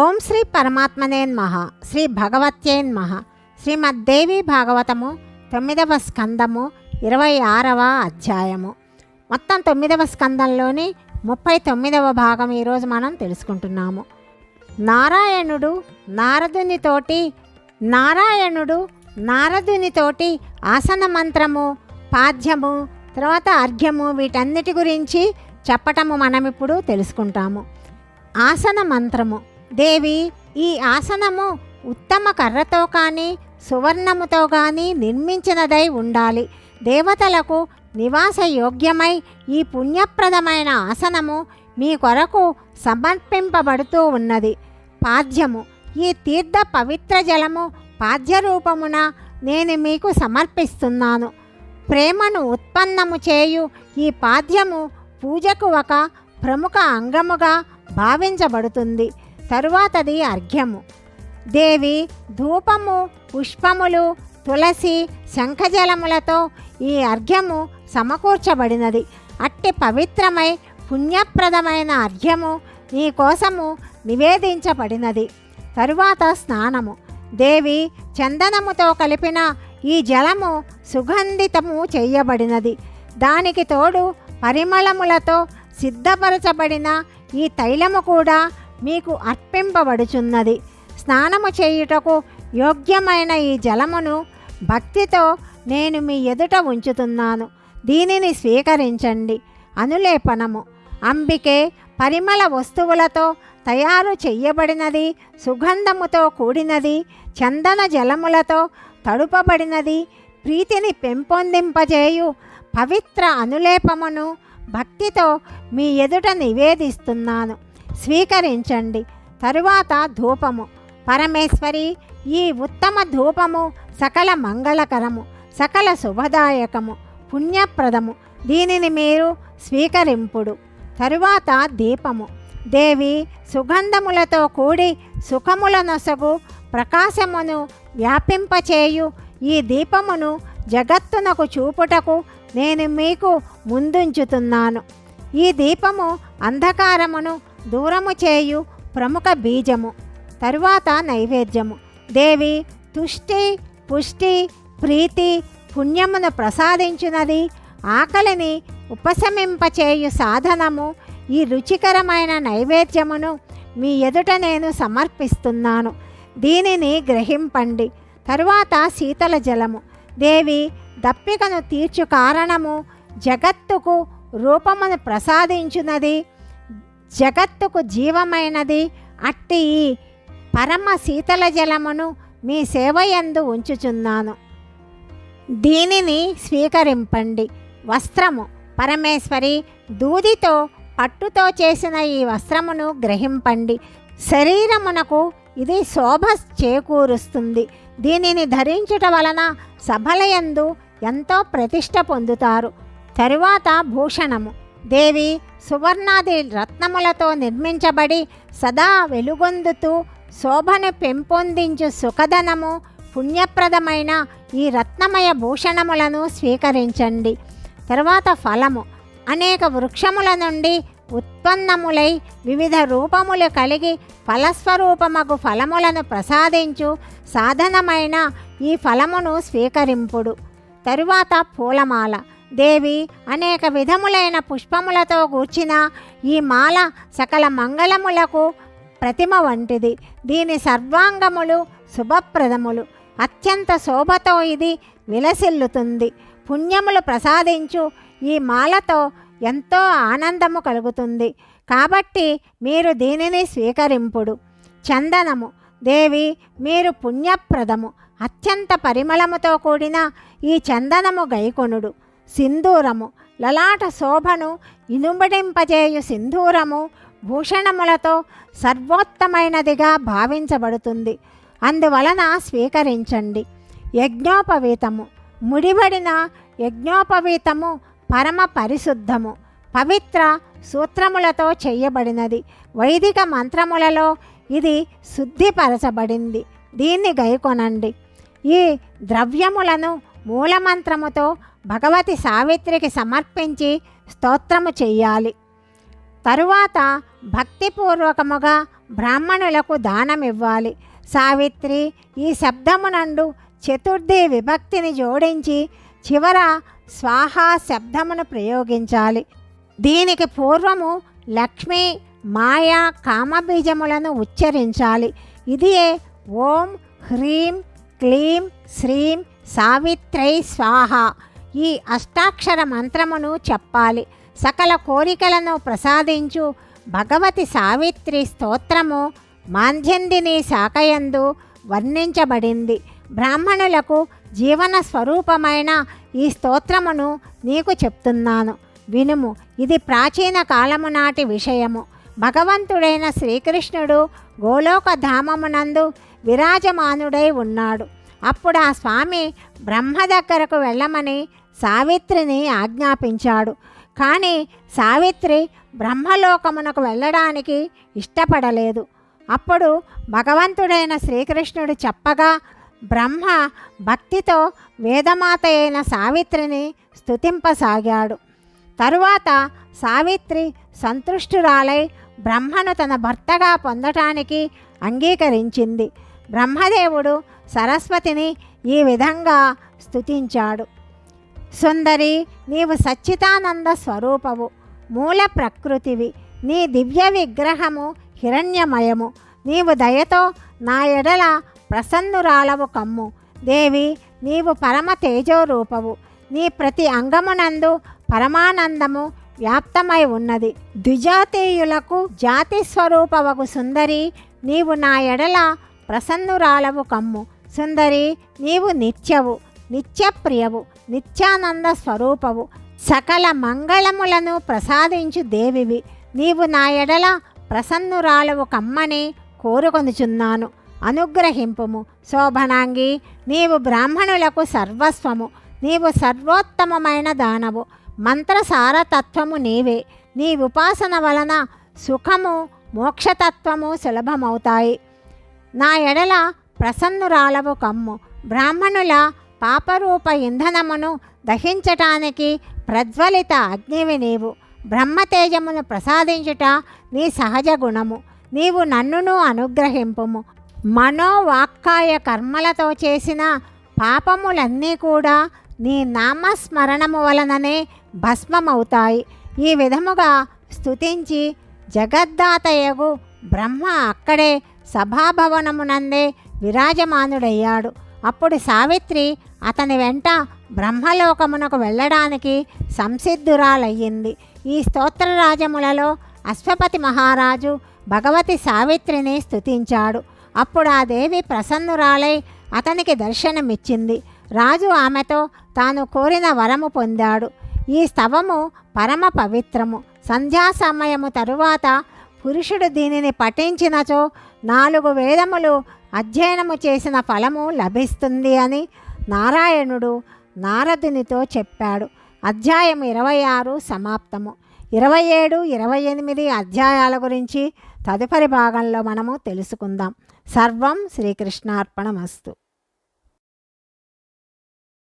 ఓం శ్రీ పరమాత్మనేన్మహ శ్రీ భగవత్యేన్మహ శ్రీమద్దేవి భాగవతము తొమ్మిదవ స్కందము ఇరవై ఆరవ అధ్యాయము. మొత్తం తొమ్మిదవ స్కందంలోని ముప్పై తొమ్మిదవ భాగం ఈరోజు మనం తెలుసుకుంటున్నాము. నారాయణుడు నారదునితోటి నారాయణుడు నారదునితోటి ఆసన మంత్రము పాద్యము తర్వాత అర్ఘ్యము వీటన్నిటి గురించి చెప్పటము మనమిప్పుడు తెలుసుకుంటాము. ఆసన మంత్రము దేవి ఈ ఆసనము ఉత్తమ కర్రతో కానీ సువర్ణముతో కానీ నిర్మించినదై ఉండాలి. దేవతలకు నివాస యోగ్యమై ఈ పుణ్యప్రదమైన ఆసనము మీ కొరకు సమర్పింపబడుతూ ఉన్నది. పాద్యము. ఈ తీర్థ పవిత్ర జలము పాద్యరూపమున నేను మీకు సమర్పిస్తున్నాను. ప్రేమను ఉత్పన్నము చేయు ఈ పాద్యము పూజకు ఒక ప్రముఖ అంగముగా భావించబడుతుంది. తరువాతది అర్ఘ్యము. దేవి ధూపము పుష్పములు తులసి శంఖజలములతో ఈ అర్ఘ్యము సమకూర్చబడినది. అట్టి పవిత్రమై పుణ్యప్రదమైన అర్ఘ్యము నీ కోసము నివేదించబడినది. తరువాత స్నానము. దేవి చందనముతో కలిపిన ఈ జలము సుగంధితము చేయబడినది. దానికి తోడు పరిమళములతో సిద్ధపరచబడిన ఈ తైలము కూడా మీకు అర్పింపబడుచున్నది. స్నానము చేయుటకు యోగ్యమైన ఈ జలమును భక్తితో నేను మీ ఎదుట ఉంచుతున్నాను. దీనిని స్వీకరించండి. అనులేపనము. అంబికే పరిమళ వస్తువులతో తయారు చెయ్యబడినది సుగంధముతో కూడినది చందన జలములతో తడుపబడినది ప్రీతిని పెంపొందింపజేయు పవిత్ర అనులేపమును భక్తితో మీ ఎదుట నివేదిస్తున్నాను. స్వీకరించండి. తరువాత ధూపము. పరమేశ్వరి ఈ ఉత్తమ ధూపము సకల మంగళకరము సకల శుభదాయకము పుణ్యప్రదము. దీనిని మీరు స్వీకరింపుడు. తరువాత దీపము. దేవి సుగంధములతో కూడి సుఖముల నొసగు ప్రకాశమును వ్యాపింపచేయు. ఈ దీపమును జగత్తునకు చూపుటకు నేను మీకు ముందుంచుతున్నాను. ఈ దీపము అంధకారమును దూరము చేయు ప్రముఖ బీజము తరువాత నైవేద్యము. దేవి తుష్టి పుష్టి ప్రీతి పుణ్యమును ప్రసాదించినది. ఆకలిని ఉపశమింపచేయు సాధనము ఈ రుచికరమైన నైవేద్యమును మీ ఎదుట నేను సమర్పిస్తున్నాను. దీనిని గ్రహింపండి. తరువాత శీతల జలము. దేవి దప్పికను తీర్చు కారణము జగత్తుకు రూపమును ప్రసాదించునది. జగత్తుకు జీవమైనది అట్టి ఈ పరమ శీతల జలమును మీ సేవయందు ఉంచుచున్నాను. దీనిని స్వీకరింపండి. వస్త్రము పరమేశ్వరి దూదితో పట్టుతో చేసిన ఈ వస్త్రమును గ్రహింపండి. శరీరమునకు ఇది శోభ చేకూరుస్తుంది. దీనిని ధరించుట వలన సభలయందు ఎంతో ప్రతిష్ట పొందుతారు. తరువాత భూషణము. దేవి సువర్ణాది రత్నములతో నిర్మించబడి సదా వెలుగొందుతూ శోభను పెంపొందించు సుఖదనము పుణ్యప్రదమైన ఈ రత్నమయ భూషణములను స్వీకరించండి. తర్వాత ఫలము. అనేక వృక్షముల నుండి ఉత్పన్నములై వివిధ రూపములు కలిగి ఫలస్వరూపమగు ఫలములను ప్రసాదించు సాధనమైన ఈ ఫలమును స్వీకరింపుడు. తరువాత పూలమాల. దేవి అనేక విధములైన పుష్పములతో గూర్చిన ఈ మాల సకల మంగళములకు ప్రతిమ వంటిది. దీని సర్వాంగములు శుభప్రదములు. అత్యంత శోభతో ఇది విలసిల్లుతుంది. పుణ్యములు ప్రసాదించు ఈ మాలతో ఎంతో ఆనందము కలుగుతుంది. కాబట్టి మీరు దీనిని స్వీకరింపుడు. చందనము. దేవి మీరు పుణ్యప్రదము. అత్యంత పరిమళముతో కూడిన ఈ చందనము గైకొనుడు. సింధూరము లలాట శోభను ఇనుబడింపజేయు సింధూరము భూషణములతో సర్వోత్తమైనదిగా భావించబడుతుంది. అందువలన స్వీకరించండి. యజ్ఞోపవీతము ముడిబడిన యజ్ఞోపవీతము పరమ పరిశుద్ధము పవిత్ర సూత్రములతో చేయబడినది. వైదిక మంత్రములలో ఇది శుద్ధిపరచబడింది. దీన్ని గైకొనండి. ఈ ద్రవ్యములను మూలమంత్రముతో భగవతి సావిత్రికి సమర్పించి స్తోత్రము చెయ్యాలి. తరువాత భక్తిపూర్వకముగా బ్రాహ్మణులకు దానమివ్వాలి. సావిత్రి ఈ శబ్దమునందు చతుర్థి విభక్తిని జోడించి చివర స్వాహా శబ్దమును ప్రయోగించాలి. దీనికి పూర్వము లక్ష్మి మాయా కామబీజములను ఉచ్చరించాలి. ఇదియే ఓం హ్రీం క్లీం శ్రీం సావిత్రై స్వాహ. ఈ అష్టాక్షర మంత్రమును చెప్పాలి. సకల కోరికలను ప్రసాదించు. భగవతి సావిత్రి స్తోత్రము మాంధ్యందిని శాఖయందు వర్ణించబడింది. బ్రాహ్మణులకు జీవన స్వరూపమైన ఈ స్తోత్రమును నీకు చెప్తున్నాను. వినుము. ఇది ప్రాచీన కాలము నాటి విషయము. భగవంతుడైన శ్రీకృష్ణుడు గోలోక ధామమునందు విరాజమానుడై ఉన్నాడు. అప్పుడు ఆ స్వామి బ్రహ్మ దగ్గరకు వెళ్ళమని సావిత్రిని ఆజ్ఞాపించాడు. కానీ సావిత్రి బ్రహ్మలోకమునకు వెళ్ళడానికి ఇష్టపడలేదు. అప్పుడు భగవంతుడైన శ్రీకృష్ణుడు చెప్పగా బ్రహ్మ భక్తితో వేదమాత అయిన సావిత్రిని స్తుతింపసాగాడు. తరువాత సావిత్రి సంతృష్టురాలై బ్రహ్మను తన భర్తగా పొందటానికి అంగీకరించింది. బ్రహ్మదేవుడు సరస్వతిని ఈ విధంగా స్తుతించాడు. సుందరి నీవు సచ్చితానంద స్వరూపవు మూల ప్రకృతివి నీ దివ్య విగ్రహము హిరణ్యమయము నీవు దయతో నా ఎడల ప్రసన్నురాలవు కమ్ము. దేవి నీవు పరమ తేజోరూపవు నీ ప్రతి అంగమునందు పరమానందము వ్యాప్తమై ఉన్నది. ద్విజాతీయులకు జాతి స్వరూపవగు సుందరి నీవు నా ఎడల ప్రసన్నురాలవు కమ్ము. సుందరి నీవు నిత్యవు నిత్యప్రియవు నిత్యానంద స్వరూపవు. సకల మంగళములను ప్రసాదించు దేవివి. నీవు నా ఎడల ప్రసన్నురాలవు కమ్మని కోరుకొనుచున్నాను. అనుగ్రహింపుము. శోభనాంగి నీవు బ్రాహ్మణులకు సర్వస్వము. నీవు సర్వోత్తమమైన దానవు. మంత్రసారతత్వము నీవే. నీ ఉపాసన వలన సుఖము మోక్షతత్వము సులభమవుతాయి. నా ఎడల ప్రసన్నురాలవు కమ్ము. బ్రాహ్మణుల పాపరూప ఇంధనమును దహించటానికి ప్రజ్వలిత అగ్నివి నీవు. బ్రహ్మతేజమును ప్రసాదించుట నీ సహజ గుణము. నీవు నన్నును అనుగ్రహింపుము. మనోవాక్కాయ కర్మలతో చేసిన పాపములన్నీ కూడా నీ నామస్మరణము వలననే భస్మమవుతాయి. ఈ విధముగా స్తుతించి జగద్దాతయగు బ్రహ్మ అక్కడే సభాభవనమునందే విరాజమానుడయ్యాడు. అప్పుడు సావిత్రి అతని వెంట బ్రహ్మలోకమునకు వెళ్ళడానికి సంసిద్ధురాలయ్యింది. ఈ స్తోత్రరాజములలో అశ్వపతి మహారాజు భగవతి సావిత్రిని స్తుతించాడు. అప్పుడు ఆ దేవి ప్రసన్నురాలై అతనికి దర్శనమిచ్చింది. రాజు ఆమెతో తాను కోరిన వరము పొందాడు. ఈ స్తవము పరమ పవిత్రము. సంధ్యా సమయము తరువాత పురుషుడు దీనిని పఠించినచో నాలుగు వేదములు అధ్యయనము చేసిన ఫలము లభిస్తుంది అని నారాయణుడు నారదునితో చెప్పాడు. అధ్యాయం ఇరవై ఆరు సమాప్తము. ఇరవై ఏడు ఇరవై ఎనిమిది అధ్యాయాల గురించి తదుపరి భాగంలో మనము తెలుసుకుందాం. సర్వం శ్రీకృష్ణార్పణమస్తు.